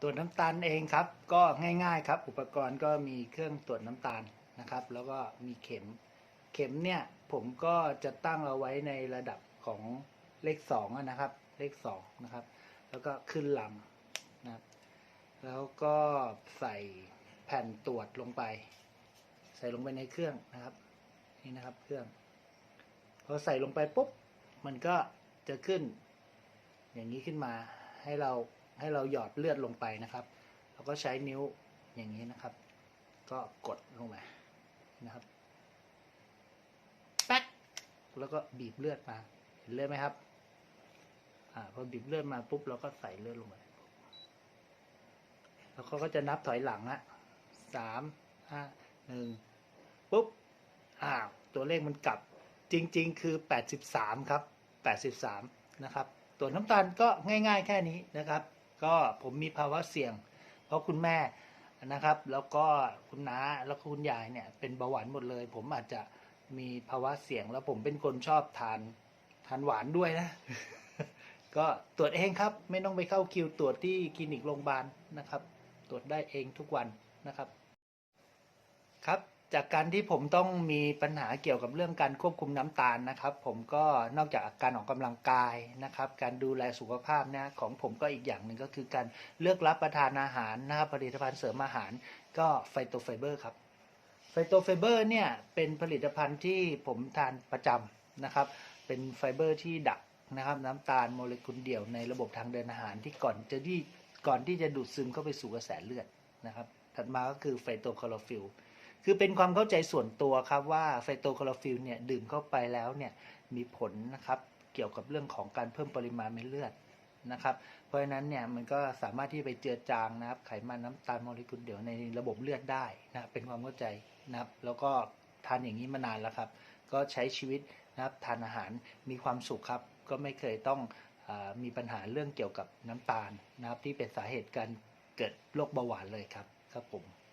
ตรวจน้ำตาลเองครับ ก็ง่ายๆครับ อุปกรณ์ก็มีเครื่องตรวจน้ำตาลนะครับ แล้วก็มีเข็ม เข็มเนี่ยผมก็จะตั้งเอาไว้ในระดับของเลขสองนะครับ เลขสองนะครับ แล้วก็ขึ้นลำนะครับ แล้วก็ใส่แผ่นตรวจลงไป ใส่ลงไปในเครื่องนะครับ นี่นะครับเครื่อง พอใส่ลงไปปุ๊บ มันก็จะขึ้น อย่างนี้ขึ้นมาให้เรา ให้เราหยอดเลือดลงไปนะครับ เราก็ใช้นิ้วอย่างนี้นะครับ ก็กดลงมานะครับแป๊กแล้วก็บีบเลือดมาเห็นเลือดไหมครับอ่าพอบีบเลือดมาปุ๊บเราก็ใส่เลือดลงไปแล้วเขาก็จะนับถอยหลังอะสามห้าหนึ่งปุ๊บอ้าวตัวเลขมันกลับจริง ๆ คือ 83 ครับ 83 นะครับ ตัวน้ำตาลก็ง่าย ๆ แค่นี้นะครับ ก็ผมมีภาวะเสี่ยง เพราะคุณแม่นะครับ แล้วก็คุณน้าแล้วก็คุณยายเนี่ยเป็นเบาหวานหมดเลย ผมอาจจะมีภาวะเสี่ยง แล้วผมเป็นคนชอบทานทานหวานด้วยนะ ก็ตรวจเองครับ ไม่ต้องไปเข้าคิวตรวจที่คลินิกโรงพยาบาลนะครับ ตรวจได้เองทุกวันนะครับครับ จากการที่ผมต้องมีปัญหาเกี่ยวกับเรื่องการควบคุมน้ำตาลนะครับ ผมก็นอกจากการออกกำลังกายนะครับ การดูแลสุขภาพนะของผมก็อีกอย่างหนึ่งก็คือการเลือกรับประทานอาหารนะครับผลิตภัณฑ์เสริมอาหารก็ไฟโตไฟเบอร์ครับไฟโตไฟเบอร์เนี่ยเป็นผลิตภัณฑ์ที่ผมทานประจำนะครับ เป็นไฟเบอร์ที่ดักนะครับน้ำตาลโมเลกุลเดี่ยวในระบบทางเดินอาหารที่ก่อนจะที่ก่อนที่จะดูดซึมเข้าไปสู่กระแสเลือดนะครับ ถัดมาก็คือไฟโตคลอโรฟิล คือเป็นความเข้าใจส่วนตัวครับว่าไฟโตคลอโรฟิลเนี่ยดื่มเข้าไปแล้วเนี่ยมีผลนะครับเกี่ยวกับเรื่องของการเพิ่มปริมาณเม็ดเลือดนะครับ เพราะฉะนั้นเนี่ยมันก็สามารถที่ไปเจือจางนะครับ ไขมันน้ำตาลโมเลกุลเดี่ยวในระบบเลือดได้นะเป็นความเข้าใจนะครับ แล้วก็ทานอย่างนี้มานานแล้วครับ ก็ใช้ชีวิตนะครับทานอาหารมีความสุขครับ ก็ไม่เคยต้องอมีปัญหาเรื่องเกี่ยวกับน้ำตาลนะครับ ที่เป็นสาเหตุการเกิดโรคเบาหวานเลยครับครับผม